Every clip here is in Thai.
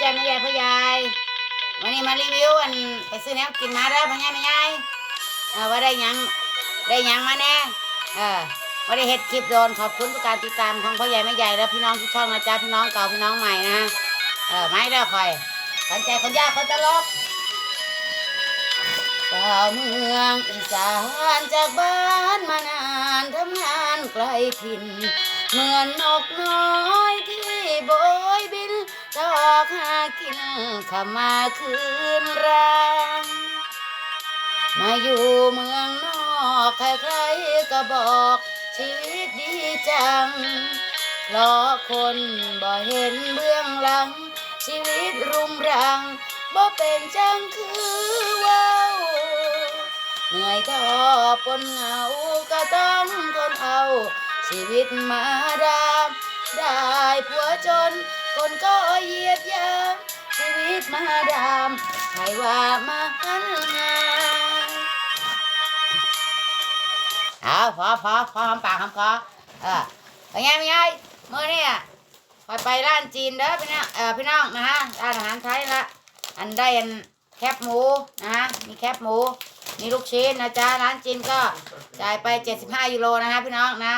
จ้าแม่ยายพ่อยายวันนี้มารีวิวอันไปซื้อแนวกินมาเด้อพ่อยายแม่ยายเออว่าได้ยังได้ยังมาแน่เออว่าได้เฮ็ดคลิปโดนขอบคุณทุกการติดตามของพ่อใหญ่แม่ใหญ่และพี่น้องทุกช่องนะจ๊ะพี่น้องเก่าพี่น้องใหม่นะเออไม่ได้อคอยขวัญใจคนยากคนตลกสาวเมืองอีสานจากบ้านมานานทำงานไกลถิ่นเหมือนนกน้อยที่โบน อกหากินขมาคืนรังมาอยู่เมืองนอกใครๆก็บอกชีวิตดีจัง เพราะคนบ่เห็นเบื้องหลัง ชีวิตรุมรังบ่เป็นจังคือว้าวเหนื่อยท้อปนเหงาก็ต้องทนเอา ชีวิตมาดามได้ผัวจน คนก็เหยียดยามชีวิตมาดามใครว่ามาหันงานเอาพอพอพอหอมปากหอมคอเออเป็นไงเป็นไงเมื่อนี่คอยไปร้านจีนเด้อพี่น้องเออพี่น้องนะฮะร้านอาหารไทยละอันได้อันแคบหมูนะฮะมีแคบหมูมีลูกชิ้นนะจ๊ะร้านจีนก็จ่ายไป 75ยูโรนะฮะพี่น้องนะ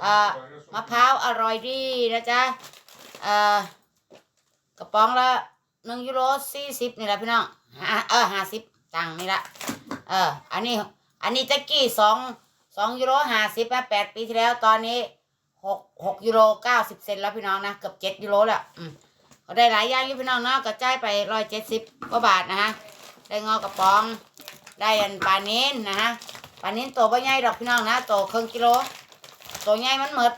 เอ่อมะพร้าวอร่อยดีนะจ๊ะ อ่อกระป๋องละหนึ่งยูโรสี่สิบนี่แหละพี่น้องห้าเออห้าสิบตังนี่ละเออ อันนี้ อันนี้ตะกี้สองสองยูโรห้าสิบแปดปีที่แล้วตอนนี้หกหกยูโรเก้าสิบเซนแล้วพี่น้องนะเกือบเจ็ดยูโรแล้วอืมก็ได้หลายอย่างอยู่พี่น้องเนาะกระจายไปร้อยเจ็ดสิบกว่าบาทนะฮะได้งอกระป๋องได้อันปลาเน้นนะฮะปลาเน้นโตบ่ใหญ่ดอกพี่น้องนะโตครึ่งกิโลโตใหญ่มันหมด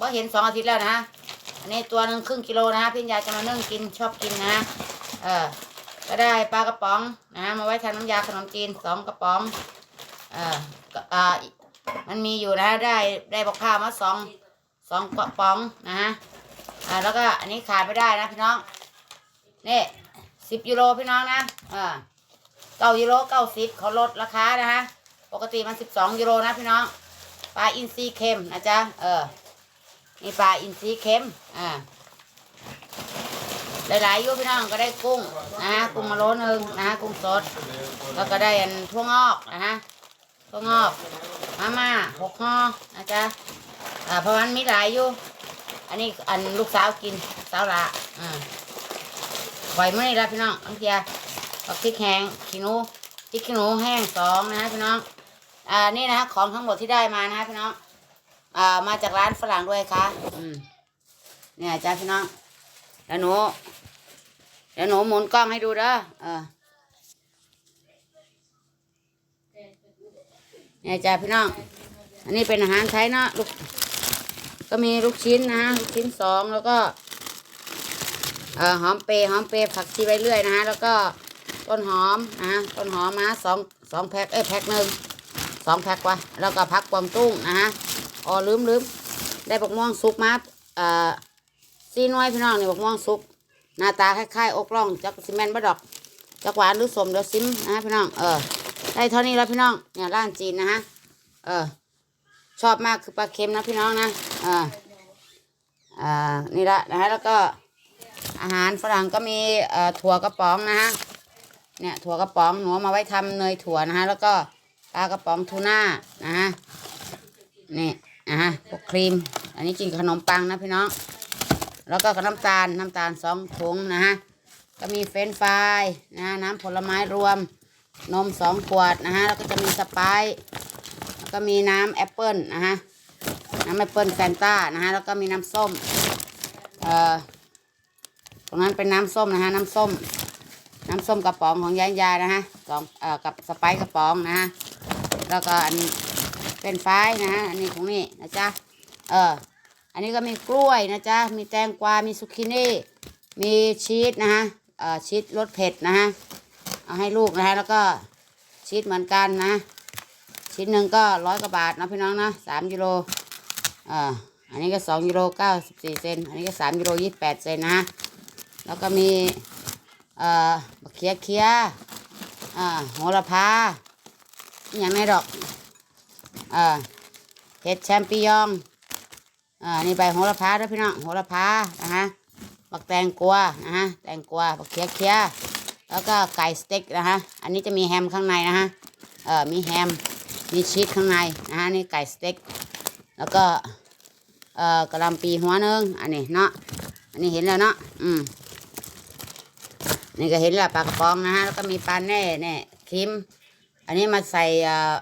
ว่าเห็นสองอาทิตย์แล้วนะฮะ นนี้ตัวหนึ่งครึ่งกิโลนะพี่ยายจะมานึ่งกินชอบกินนะเออก็ได้ปลากระป๋องนะมาไว้ทำน้ำยาขนมจีนสองกระป๋องเออก็อ่ามันมีอยู่นะได้ได้บอกข้าวมาสองสองกระป๋องนะฮะอ่าแล้วก็อันนี้ขาดไม่ได้นะพี่น้องนี่สิบยูโรพี่น้องนะเอ่าเก้ายูโรเก้าสิบเขาลดราคานะฮะปกติมันสิบสองยูโรนะพี่น้องปลาอินทรีเค็มนะจ๊ะเออ นี่ปลาอินทรีเค็ม อ่า หลายๆอยุพี่น้องก็ได้กุ้งนะฮะกุ้งมาโลนึงนะฮะกุ้งสด แล้วก็ได้อันทั่วงอกนะฮะทั่วงอก มาม่าหกห่อนะจ๊ะ อ่าเพราะมันมีหลายอยู่ อันนี้อันลูกสาวกินสาวละอ่าปล่อยมานี่ละพี่น้องอังเทียผักพริกแห้งขี้หนูพริกขี้หนูแห้งสองนะฮะพี่น้อง อ่า นี่นะของทั้งหมดที่ได้มานะฮะพี่น้อง อ่ามาจากร้านฝรั่งด้วยค่ะอืมเนี่ยจ้าพี่น้องแล้วหนูเดี๋ยวหนูหมุนกล้องให้ดูเด้อเออเนี่ยจ้าพี่น้อง อันนี้เป็นอาหารไทยเนาะลูกก็มีลูกชิ้นนะฮะลูกชิ้นสองแล้วก็เอ่อหอมเปรย์หอมเปรย์ผักชีไปเรื่อยนะฮะแล้วก็ต้นหอมนะฮะต้นหอมมาสองสองแพ็คเอ้ยแพ็คหนึ่งสองแพ็ควะแล้วก็พักกวางตุ้งนะฮะ อ๋อลืมลืมได้บกม่วงสุกมาเอ่อซีน้อยพี่น้องนี่บกม่วงสุกหน้าตาคล้ายๆอกล่องจักซีเมนต์บดอกจักหวานหรือสมเดี๋ยวซิมนะฮะพี่น้องเออได้เท่านี้แล้วพี่น้องเนี่ยร้านจีนนะฮะเออชอบมากคือปลาเค็มนะพี่น้องนะเอออ่านี่ละนะฮะแล้วก็อาหารฝรั่งก็มีเอ่อถั่วกระป๋องนะฮะเนี่ยถั่วกระป๋องหนูมาไว้ทำเนยถั่วนะฮะแล้วก็ปลากระป๋องทูน่านะฮะนี่ นะฮะพวกครีม อันนี้กินขนมปังนะพี่น้อง แล้วก็น้ำตาลน้ำตาลสองถุงนะฮะ ก็มีเฟรนฟรายนะฮะน้ำผลไม้รวม นมสองขวดนะฮะ แล้วก็จะมีสไปซ์แล้วก็มีน้ำแอปเปิลนะฮะ น้ำแอปเปิลแฟนต้านะฮะ แล้วก็มีน้ำส้ม เอ่อ ตรงนั้นเป็นน้ำส้มนะฮะ น้ำส้ม น้ำส้มกระป๋องของยายยานะฮะสองเอ่อ กับสไปซ์กระป๋องนะฮะ แล้วก็อัน เป็นไฟนะฮะอันนี้ของนี่นะจ๊ะเอออันนี้ก็มีกล้วยนะจ๊ะมีแตงกวา มีซุกินี่มีชีสนะฮะเอ่อชีสรสเผ็ดนะฮะเอาให้ลูกนะฮะแล้วก็ชีสเหมือนกันนะ ชิ้นหนึ่งก็ร้อยกว่าบาทนะพี่น้องนะสามยูโรเอ่ออันนี้ก็สองยูโรเก้าสิบสี่เซนอันนี้ก็สามยูโรยี่สิบแปดเซนนะแล้วก็มีเอ่อบักเขียเขียอ่าโหระพาอย่างในดอก อ่าเห็ดแชมปิญองอ่านี่ใบโหระพาด้วยพี่น้องโหระพานะฮะบักแตงกวานะฮะแตงกวาบักเคียเคียแล้วก็ไก่สเต็กนะฮะอันนี้จะมีแฮมข้างในนะฮะเออมีแฮมมีชีสข้างในนะฮะนี่ไก่สเต็กแล้วก็เอ่อกระลำปีหัวนึงอันนี้เนาะอันนี้เห็นแล้วเนาะอืมนี่ก็เห็นแล้วปลากระป๋องนะฮะแล้วก็มีปลาแน่แน่ครีมอันนี้มาใส่เอ่อ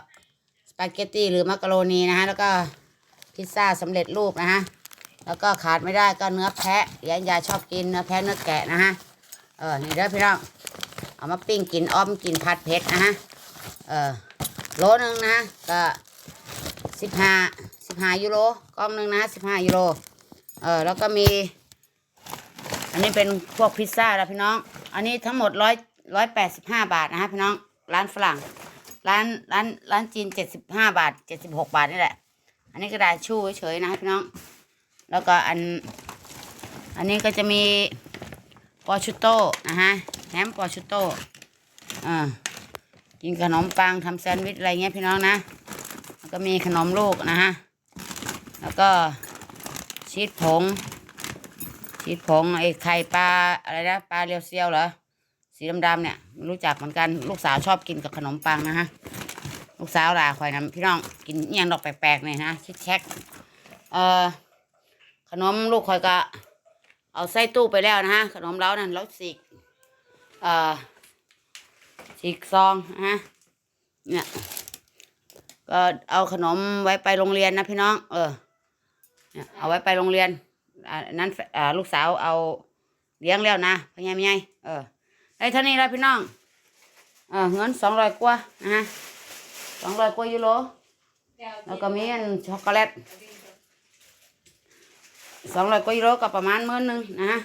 ปาเกตตี้หรือมักกะโรนีนะฮะแล้วก็พิซซ่าสำเร็จรูปนะฮะแล้วก็ขาดไม่ได้ก็เนื้อแพะยายยาชอบกินเนื้อแพะเนื้อแกะนะฮะเออนี่เด้อพี่น้องเอามาปิ้งกินอ้อมกินผัดเผ็ดนะฮะเออโลนึงนะก็สิบห้าสิบห้ายูโรกล่องหนึ่งนะสิบห้ายูโรเออแล้วก็มี อันนี้เป็นพวกพิซซ่าแล้วพี่น้อง อันนี้ทั้งหมดร้อยร้อยแปดสิบห้าบาทนะฮะพี่น้องร้านฝรั่ง ร้านร้านร้านจีนเจ็ดสิบห้าบาทเจ็ดสิบหกบาทนี่แหละ อันนี้กระดาษชู่เฉยๆนะพี่น้อง แล้วก็อัน อันนี้ก็จะมีปอชูโต้นะฮะแฮมปอชูโต้อ่ากินขนมปังทำแซนด์วิชอะไรเงี้ยพี่น้องนะแล้วก็มีขนมลูกนะฮะ แล้วก็ชีสผงชีสผงไอ้ไข่ปลาอะไรนะปลาเรียวเซียวเหรอ สีดำๆเนี่ยรู้จักเหมือนกันลูกสาวชอบกินกับขนมปังนะฮะลูกสาวลาคอยนะพี่น้องกินอหย่างดอกแปลกๆเนี่ยนะชิดแช็กเอ่อขนมลูกคอยก็ เอาใส่ตู้ไปแล้วนะฮะขนมเล้านั่นแล้วสีกเอ่อสีกซองนะฮะเนี่ยก็เอาขนมไว้ไปโรงเรียนนะพี่น้อง เออเนี่ยเอาไว้ไปโรงเรียนอ่านั้นอ่าลูกสาวเอาเลี้ยงแล้วนะพญายไงเออ ได้เท่านี้แล้วพี่น้องเออเงินสองร้อยกว่านะฮะสองร้อยกว่ายูโรแล้วก็มีอันช็อกโกแลตสองร้อยกว่ายูโรก็ประมาณหมื่นหนึ่งนะฮะ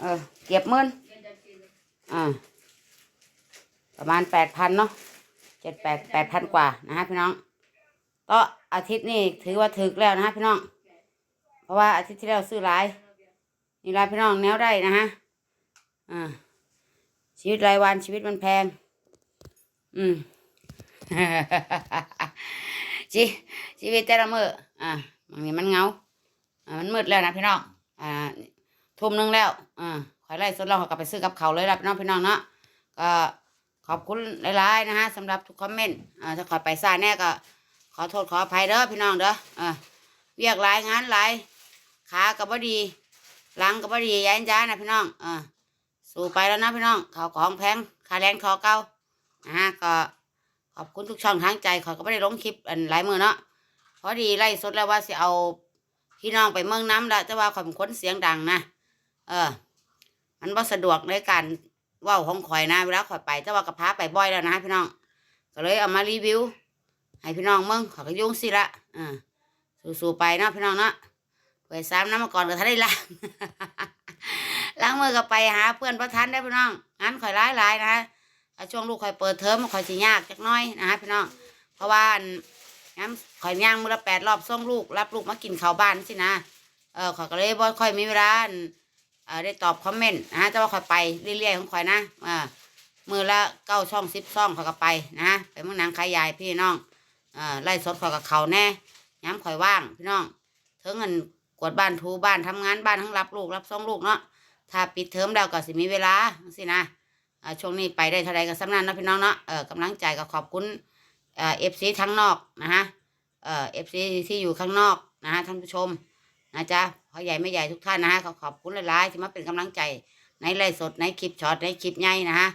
เออเก็บหมื่นอ่าประมาณแปดพันเนาะเจ็ดแปดแปดพันกว่านะฮะพี่น้องก็อาทิตย์นี้ถือว่าถึกแล้วนะฮะพี่น้อง เพราะว่าอาทิตย์ที่แล้วซื้อหลายนี่รายพี่น้องแนวได้นะฮะอ่า ชีวิตรายวันชีวิตมันแพง อืมชีชีวิตแต่ละมืออ่าบางทีมันเงาอ่ามันมืดแล้วนะพี่น้องอ่าทุ่มหนึงแล้วอ่าขอยไล่สดเราขากลับไปซื้อกับเขาเลยละพี่น้องพี่น้องเนาะก็ขอบคุณหลายๆนะฮะสำหรับทุกคอมเมนต์อ่าถ้าขอไปซ่าแน่ก็ ขอโทษขออภัยเด้อพี่น้องเด้ออ่าเวียกหลายงานหลายขาก็บ่ดีหลังก็บ่ดีย้ายจ้านะพี่น้องอ่า สู้ไปแล้วนะพี่น้องเขาวของแพงค่าแรงขอเก่านะฮะก็ขอบคุณทุกช่องทางใจขอยก็ไม่ได้ลงคลิปอันหลายมือเนาะพอดีไล่สดแล้วว่าสิเอาพี่น้องไปเมืองน้ำละแต่ว่าข่อยเป็นคนเสียงดังนะเออ มันบ่สะดวกในการว่าของข่อยนะเวลาข่อยไปแต่ว่ากับพาไปบ่อยแล้วนะพี่น้อง ก็เลยเอามารีวิว ให้พี่น้องเมืองขอยก็ยุ่งสิละอ่าสู้ๆไปเนาะพี่น้องเนาะไปซ้ำน้ำมาก่อนก็ทันได้ล้างล้างมือก็ไปหา เพื่อนประทันได้พี่น้องงานข่อยร้ายหลายๆนะฮะช่วงลูกข่อยเปิดเทอมข่อยสิยากจักน้อยนะฮะพี่น้อง เพราะว่างั้นข่อยย่างมือละแปดรอบส่งลูกรับลูกมากินข้าวบ้านสินะเออข่อยก็เลยบ่ค่อยมีเวลานเออได้ตอบคอมเมนต์นะฮะแต่ว่าข่อยไปเรื่อยๆของข่อยนะเออมือละเก้าช่องสิบช่องข่อยก็ไปนะฮะไปเมืองนังขายยายพี่น้องเออไล่สดข่อยกับเขาแน่ย้ำข่อยว่างพี่น้องเถิงเงินกวดบ้านถูบ้านทำงานบ้านทั้งรับลูกรับส่งลูกเนาะ ถ้าปิดเทอมแล้วก็สิมีเวลาสินะช่วงนี้ไปได้เท่าไรก็สำนันเนาะพี่น้องเนาะเออกำลังใจก็ขอบคุณเอฟซีทั้งนอกนะฮะเอ่อฟซีที่อยู่ข้างนอกนะฮะท่านผู้ชมนะจ๊ะพ่อใหญ่แม่ใหญ่ทุกท่านนะฮะขอขอบคุณหลายๆที่มาเป็นกำลังใจในไลฟ์สดในคลิปช็อตในคลิปใหญ่นะฮะ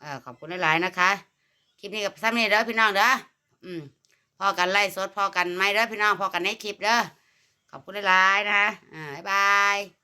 เออขอบคุณหลายๆนะคะ คลิปนี้กับซ้ำนี่เด้อพี่น้องเด้ออืมพอกันไล่สดพอกันไม่เด้อพี่น้องพอกันในคลิปเด้อขอบคุณหลายๆนะฮะอ่าบ๊ายบาย